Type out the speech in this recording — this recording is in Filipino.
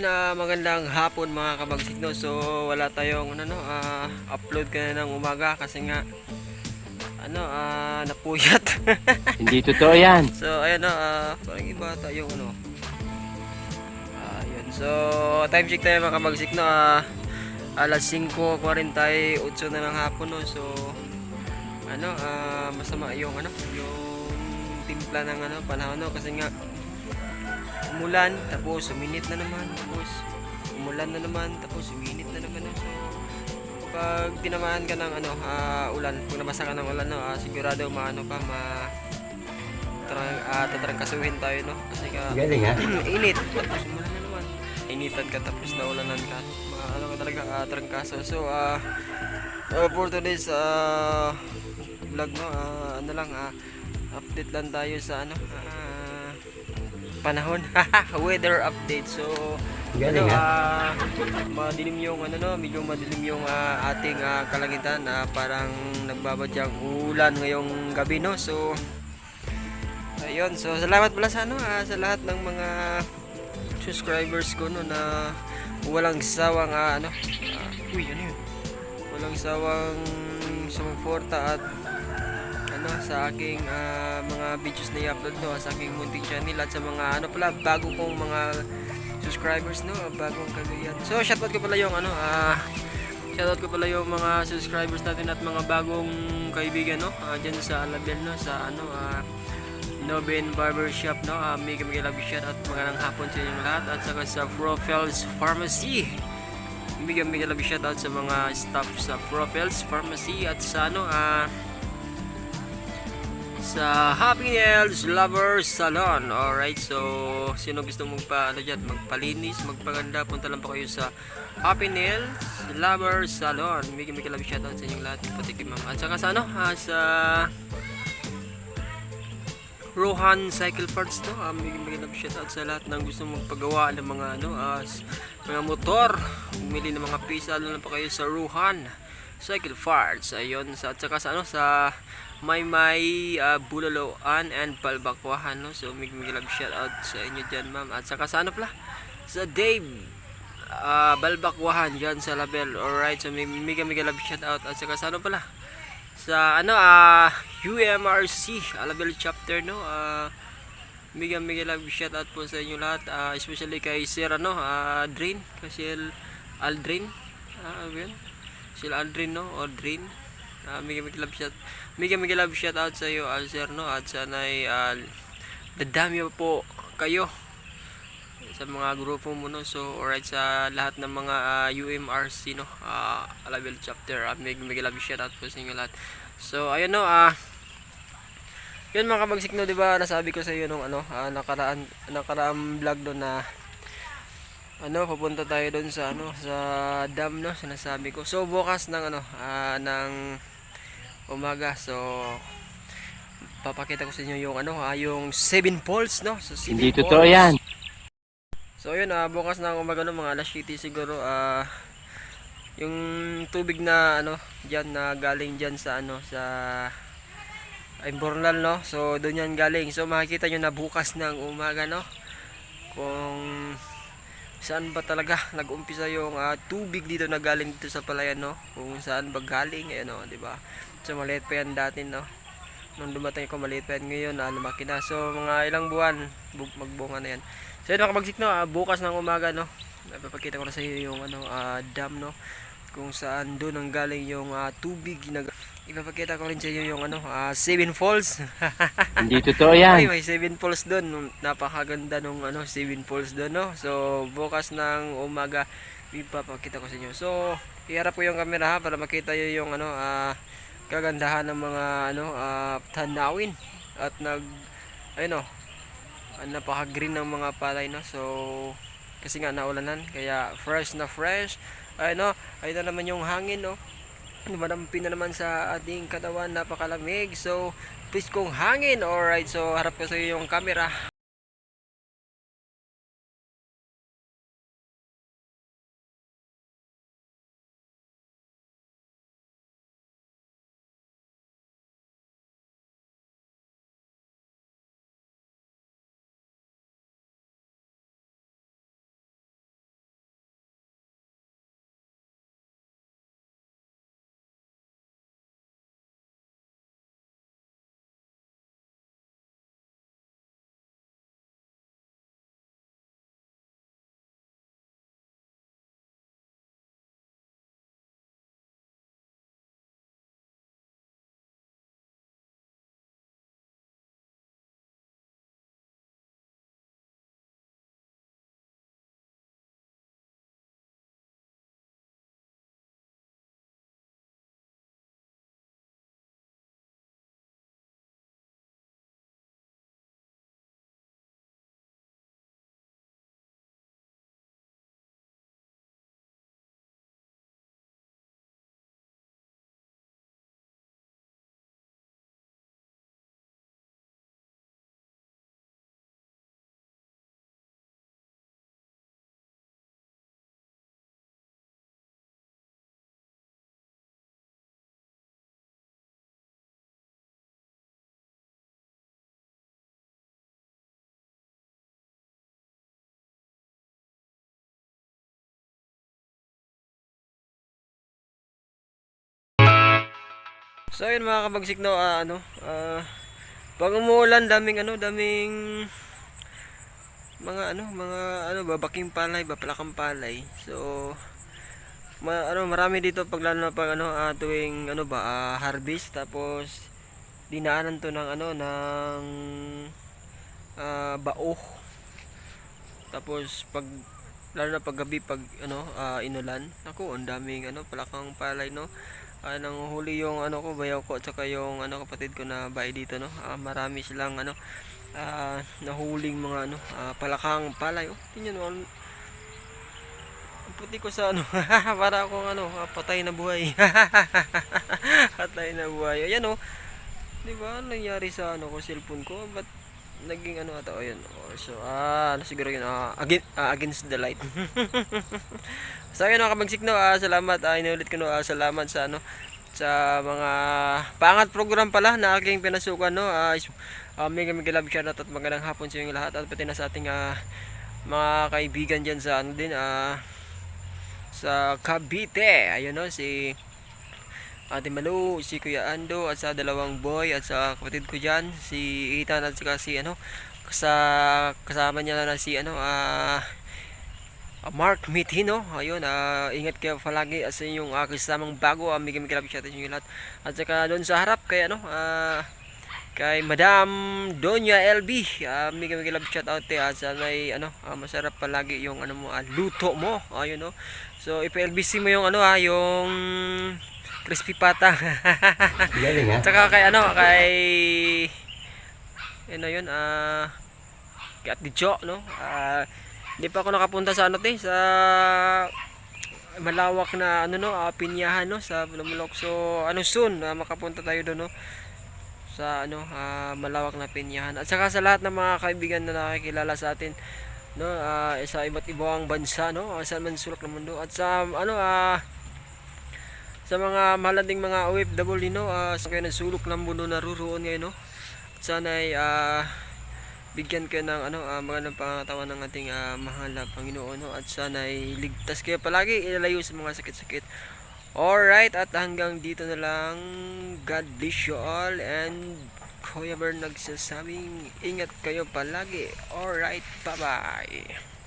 ayun, ah, magandang hapon mga kabagsik no. So wala tayong ano no, ah, upload kanina ng umaga kasi nga ano, ah, napuyat. Hindi totoo yan. so ayun no, ah, parang iba tayong ano. Ah, yun. So time check tayo mga kabagsik no. Ah, alas 5:48 na ng hapon no. So ano, ah, masama yung ano, yung timpla ng ano, panahon no kasi nga umulan, tapos uminit na naman, tapos umulan na naman, tapos uminit na naman. So, pag tinamaan ka ng ano, ah, ulan, kung nabasa ka ng ulan, no, ah, sigurado maano ka, ma tarang, ah, tatrangkasuhin tayo, no? Kasi ka, Galing ha? init, tapos umulan na naman. Initan ka, tapos naulanan ka. Mga ano ka talaga, ah, trangkaso. So, ah, uh, for today's uh, vlog, no, ah, ano lang, ah, update lang tayo sa ano, ah, panahon, weather update. So, Galing ano, ah, madilim yung ano no, medyo madilim yung ah, ating ah, kalangitan. Na parang nagbabadyang ulan ngayong gabi no. So ayun, so salamat pala sa ano ah, sa lahat ng mga subscribers ko no na walang sawang ah, ano ah, uy ano yun? Walang sawang sumuporta at ano sa aking ah, mga videos na i-upload no sa aking munting channel at sa mga ano pala bago kong mga subscribers no bagong kagayan so shoutout ko pala yung ano ah shoutout ko pala yung mga subscribers natin at mga bagong kaibigan no ah, dyan sa Alabel no sa ano ah Noben Barbershop no ah, mega mega love shout at magandang hapon sa inyong lahat at saka sa Profels Pharmacy. Mega mega love shout out sa mga staff sa Profels Pharmacy at sa ano ah sa Happy Nails Lover Salon. Alright, so sino gusto magpa ano dyan, magpalinis, magpaganda, punta lang po kayo sa Happy Nails Lover Salon. Migi migi love shoutout sa inyong lahat, pati kay ma'am. At saka sa ano, ah, sa Rohan Cycle Parts to. Um, migi migi love shoutout sa lahat ng gusto magpagawa ng mga ano, ah, s- mga motor. Bumili ng mga pisa, ano lang po kayo sa Rohan Cycle Parts. Ayun, sa, at saka sa ano, sa may may uh, Bulaloan and Palbakwahan no? So mig mig love shout out sa inyo diyan ma'am. At saka sa ano pala? Sa Dave uh, Balbakwahan diyan sa Label. Alright so mig mig mig love shout out at saka sa ano pala? Sa ano ah UMRC Alabel chapter no? Ah Mega love shout out po sa inyo lahat. Ah, especially kay Sir ano ah Drain kasi Aldrin. Ah yun. Sila Aldrin no? O Drain Ah, mega mega love shout mega mega love shout out sa iyo sir no? At sana ay uh, po kayo sa mga grupo mo no? So alright sa lahat ng mga ah, UMRC no? Uh, level chapter uh, mega mega love shout out po sa inyo lahat. So ayun no? Ah yun mga kabagsik no, di ba nasabi ko sa iyo nung ano, ah, nakaraan nakaraang vlog doon na ano, pupunta tayo doon sa ano, sa dam no, sinasabi ko. So bukas ng ano, ah, ng umaga. So papakita ko sa inyo yung ano, ah, yung Seven Falls no. So, Seven Hindi totoo Falls. yan. So yun, ah, bukas ng umaga no, mga alas 7 siguro ah yung tubig na ano, diyan na galing diyan sa ano, sa Imbornal no. So doon yan galing. So makikita nyo na bukas ng umaga no. Kung saan ba talaga nag-umpisa yung ah, tubig dito na galing dito sa palayan no. Kung saan ba galing eh no, di ba? So maliit pa yan dati no. Nung dumating ako maliit pa yan ngayon na lumaki na. So mga ilang buwan bu- magbunga na yan. So yun mga kabagsik no, ah, bukas ng umaga no. Napapakita ko na sa iyo yung ano ah, dam no kung saan doon ang galing yung ah, tubig na ipapakita ko rin sa iyo yung ano ah, Seven Falls Hindi totoo ay yan. may Seven Falls doon napakaganda nung ano Seven Falls doon no so bukas ng umaga ipapakita ko sa inyo so iharap ko yung camera ha para makita niyo yung ano ah, kagandahan ng mga ano ah, tanawin at nag ayun oh ang napaka-green ng mga palay no? So kasi nga naulanan kaya fresh na fresh. Ay no ay na naman yung hangin no dumadampi na naman sa ating katawan napakalamig. So please kong hangin alright. So harap ko sa iyo yung camera So ayun mga kabagsik no, ah, ano, ah, pag umuulan daming ano, daming mga ano, mga ano, babaking palay, bapalakang palay. So ma, ano, marami dito pag lalo na pag ano, ah, tuwing ano ba, ah, harvest tapos dinaanan to ng ano, ng ah, bao. Tapos pag lalo na pag gabi pag ano, ah, inulan, ako, ang daming ano, palakang palay no ah nang huli yung ano ko bayaw ko at saka yung ano kapatid ko na bahay dito no? Ah, marami silang ano ah nahuling mga ano ah, palakang palay. Oh tingnan mo ang puti ko sa ano para akong ano ah, patay na buhay. Patay na buhay. Ayan oh. Di ba ano nangyari sa ano ko cellphone ko but naging ano ata oh yun. Oh, so ah ano siguro yun ah, against, against the light So ayun mga kabagsik no, ah, salamat, ah, inulit ko no, ah, salamat sa ano sa mga pangat program pala na aking pinasukan no. Is- ah, mega mega love shoutout at magandang hapon sa inyong lahat at pati na sa ating ah, mga kaibigan diyan sa ano din ah, sa Cavite. Ayun no si Ate Malu, si Kuya Ando at sa dalawang boy at sa kapatid ko diyan si Ethan at saka si ano sa kasama niya na si ano ah Ah, Mark Mitino, ayun, ah, ingat kayo palagi sa inyong uh, kasamang bago, uh, love shout out sa inyo lahat. At saka doon sa harap kay ano, ah, kay Madam Donya LB, uh, mega mega love shout out eh, at sana'y ano, ah, masarap palagi yung ano mo, ah, luto mo, ayun no. So ipa-LBC mo yung ano ah, yung crispy pata. Galing ha? At saka kay ano, kay ano yun, ah, kay Ate Jo, no? Ah, hindi pa ako nakapunta sa ano te, sa malawak na ano no, ah, pinyahan no sa Lumulok. So ano soon ah, makapunta tayo doon no sa ano ah, malawak na pinyahan. At saka sa lahat ng mga kaibigan na nakikilala sa atin no ah, sa iba't ibang bansa no ah, sa man sulok ng mundo at sa ano ah sa mga malanding mga OFW no ah, sa kayo ng sulok ng mundo naruroon ngayon no at sana ay ah, bigyan kayo ng ano ah, mga ng pangatawan ng ating ah, mahal na Panginoon no? at sana ay ligtas kayo palagi ilalayo sa mga sakit-sakit. Alright at hanggang dito na lang. God bless you all and Kuya Bern nagsasabing ingat kayo palagi. Alright bye bye